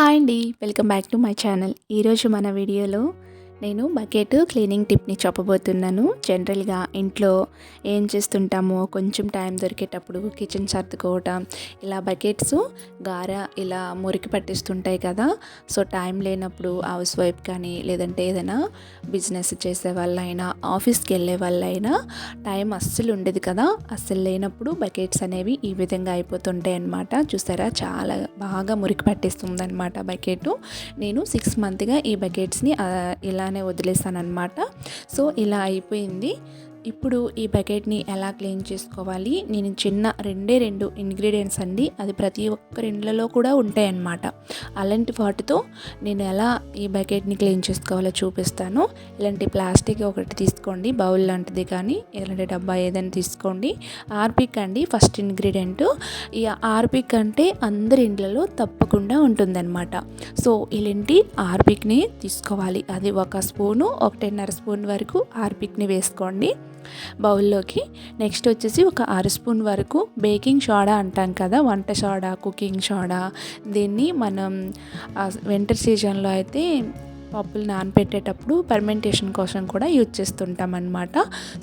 Hi అండి. Welcome back to my channel. ఈరోజు మన వీడియోలో నేను బకెట్ క్లీనింగ్ టిప్ని చెప్పబోతున్నాను. జనరల్గా ఇంట్లో ఏం చేస్తుంటామో కొంచెం టైం దొరికేటప్పుడు కిచెన్ సర్దుకోవటం ఇలా బకెట్స్ గార ఇలా మురికి పట్టిస్తుంటాయి కదా. సో టైం లేనప్పుడు హౌస్ వైఫ్ కానీ లేదంటే ఏదైనా బిజినెస్ చేసే వాళ్ళైనా ఆఫీస్కి వెళ్ళే వాళ్ళైనా టైం అస్సలు ఉండేది కదా. అస్సలు లేనప్పుడు బకెట్స్ అనేవి ఈ విధంగా అయిపోతుంటాయి అనమాట చూసారా? చాలా బాగా మురికి పట్టిస్తుంది అనమాట బకెట్. నేను సిక్స్ మంత్గా ఈ బకెట్స్ని ఇలా అలానే వదిలేసానమాట సో ఇలా అయిపోయింది. ఇప్పుడు ఈ బకెట్ని ఎలా క్లీన్ చేసుకోవాలి? నేను చిన్న రెండే రెండు ఇంగ్రీడియంట్స్ అండి. అది ప్రతి ఒక్కరి ఇండ్లలో కూడా ఉంటాయన్నమాట. అలాంటి వాటితో నేను ఎలా ఈ బకెట్ని క్లీన్ చేసుకోవాలో చూపిస్తాను. ఇలాంటి ప్లాస్టిక్ ఒకటి తీసుకోండి బౌల్ లాంటిది కానీ ఇలాంటి డబ్బా ఏదైనా తీసుకోండి. ఆర్పిక్ అండి ఫస్ట్ ఇంగ్రీడియంట్. ఈ ఆర్పిక్ అంటే అందరి ఇండ్లలో తప్పకుండా ఉంటుందన్నమాట. సో ఇలాంటి ఆర్పిక్ని తీసుకోవాలి. అది ఒక స్పూను ఒకటిన్నర స్పూన్ వరకు ఆర్పిక్ని వేసుకోండి. బౌల్లోకి నెక్స్ట్ వచ్చేసి ఒక అర స్పూన్ వరకు బేకింగ్ సోడా అంటాం కదా వంట సోడా కుకింగ్ సోడా. దీన్ని మనం వింటర్ సీజన్లో అయితే పప్పులు నానపెట్టేటప్పుడు పర్మెంటేషన్ కోసం కూడా యూజ్ చేస్తుంటాం అనమాట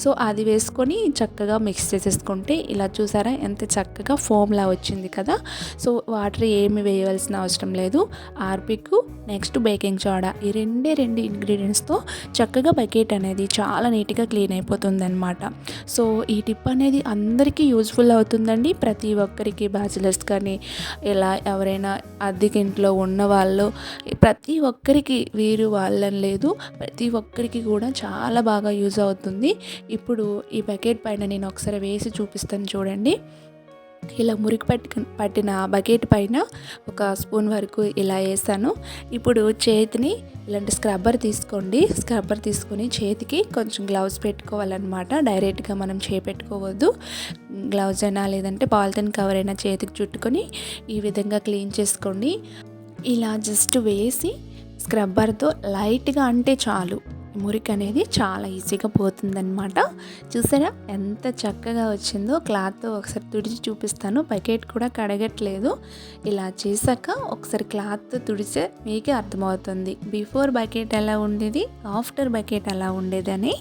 సో అది వేసుకొని చక్కగా మిక్స్ చేసేసుకుంటే ఇలా చూసారా ఎంత చక్కగా ఫోమ్లా వచ్చింది కదా? సో వాటర్ ఏమి వేయవలసిన అవసరం లేదు. ఆర్పిక్ నెక్స్ట్ బేకింగ్ సోడా ఈ రెండే రెండు ఇంగ్రీడియంట్స్తో చక్కగా బకెట్ అనేది చాలా నీట్గా క్లీన్ అయిపోతుంది అనమాట సో ఈ టిప్ అనేది అందరికీ యూజ్ఫుల్ అవుతుందండి. ప్రతి ఒక్కరికి బ్యాచిలర్స్ కానీ ఇలా ఎవరైనా అద్దెకింట్లో ఉన్న వాళ్ళు ప్రతి ఒక్కరికి వీరు మీరు వాళ్ళని లేదు ప్రతి ఒక్కరికి కూడా చాలా బాగా యూజ్ అవుతుంది. ఇప్పుడు ఈ బకెట్ పైన నేను ఒకసారి వేసి చూపిస్తాను చూడండి. ఇలా మురికి పట్టి పట్టిన బకెట్ పైన ఒక స్పూన్ వరకు ఇలా వేసాను. ఇప్పుడు చేతిని ఇలాంటి స్క్రబ్బర్ తీసుకోండి. స్క్రబ్బర్ తీసుకొని చేతికి కొంచెం గ్లౌజ్ పెట్టుకోవాలన్నమాట. డైరెక్ట్గా మనం చేపెట్టుకోవద్దు. గ్లౌజ్ అయినా లేదంటే పాలిథిన్ కవర్ అయినా చేతికి చుట్టుకొని ఈ విధంగా క్లీన్ చేసుకోండి. ఇలా జస్ట్ వేసి స్క్రబ్బర్తో లైట్గా అంటే చాలు. మురికి అనేది చాలా ఈజీగా పోతుందన్నమాట. చూసారా? ఎంత చక్కగా వచ్చిందో. క్లాత్తో ఒకసారి తుడిచి చూపిస్తాను. బకెట్ కూడా కడగట్లేదు. ఇలా చేశాక ఒకసారి క్లాత్ తుడిచే మీకే అర్థమవుతుంది. బిఫోర్ బకెట్ ఎలా ఉండేది? ఆఫ్టర్ బకెట్ ఎలా ఉండేది అని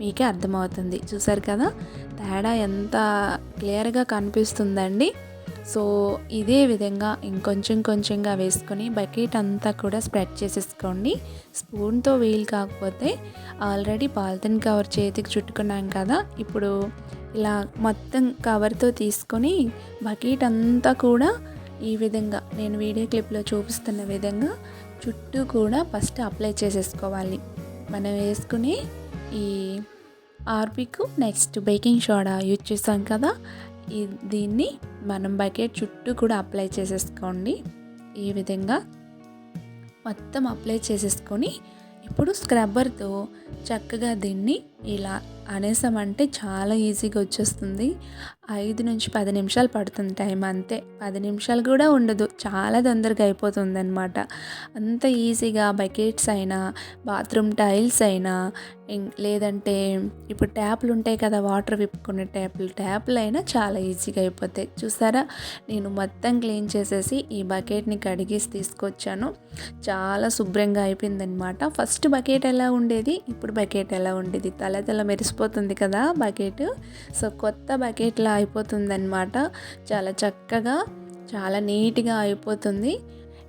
మీకే అర్థమవుతుంది. చూసారు కదా? తేడా ఎంత క్లియర్గా కనిపిస్తుందండి. సో ఇదే విధంగా ఇంకొంచెం కొంచెంగా వేసుకొని బకెట్ అంతా కూడా స్ప్రెడ్ చేసేసుకోండి. స్పూన్తో వీలు కాకపోతే ఆల్రెడీ పాలిథిన్ కవర్ చేతికి చుట్టుకున్నాం కదా ఇప్పుడు ఇలా మొత్తం కవర్తో తీసుకొని బకెట్ అంతా కూడా ఈ విధంగా నేను వీడియో క్లిప్లో చూపిస్తున్న విధంగా చుట్టూ కూడా ఫస్ట్ అప్లై చేసేసుకోవాలి. మనం వేసుకుని ఈ Harpic next baking soda use చేస్తాం కదా దీన్ని మనం బకెట్ చుట్టూ కూడా అప్లై చేసేసుకోండి. ఈ విధంగా మొత్తం అప్లై చేసేసుకొని ఇప్పుడు స్క్రబ్బర్తో చక్కగా దీన్ని ఇలా అనేసామంటే చాలా ఈజీగా వచ్చేస్తుంది. ఐదు నుంచి పది నిమిషాలు పడుతుంది టైం అంతే. పది నిమిషాలు కూడా ఉండదు. చాలా తొందరగా అయిపోతుంది అనమాట అంత ఈజీగా బకెట్స్ అయినా బాత్రూమ్ టైల్స్ అయినా లేదంటే ఇప్పుడు ట్యాప్లు ఉంటాయి కదా వాటర్ విప్పుకునే ట్యాప్లు ట్యాప్లు అయినా చాలా ఈజీగా అయిపోతాయి. చూసారా? నేను మొత్తం క్లీన్ చేసేసి ఈ బకెట్ని కడిగేసి తీసుకొచ్చాను. చాలా శుభ్రంగా అయిపోయిందనమాట ఫస్ట్ బకెట్ ఎలా ఉండేది? ఇప్పుడు బకెట్ ఎలా ఉండేది? తల తల తల మెరిసిపోతుంది కదా బకెట్. సో కొత్త బకెట్లా అయిపోతుందన్నమాట. చాలా చక్కగా చాలా నీట్గా అయిపోతుంది.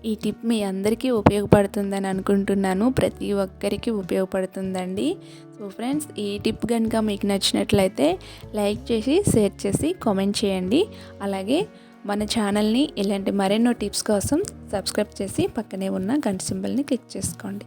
ఈ టిప్ మీ అందరికీ ఉపయోగపడుతుందని అనుకుంటున్నాను. ప్రతి ఒక్కరికి ఉపయోగపడుతుందండి. సో ఫ్రెండ్స్ ఈ టిప్ కనుక మీకు నచ్చినట్లయితే లైక్ చేసి షేర్ చేసి కామెంట్ చేయండి. అలాగే మన ఛానల్ని ఇలాంటి మరెన్నో టిప్స్ కోసం సబ్స్క్రైబ్ చేసి పక్కనే ఉన్న గంట సింబల్ని క్లిక్ చేసుకోండి.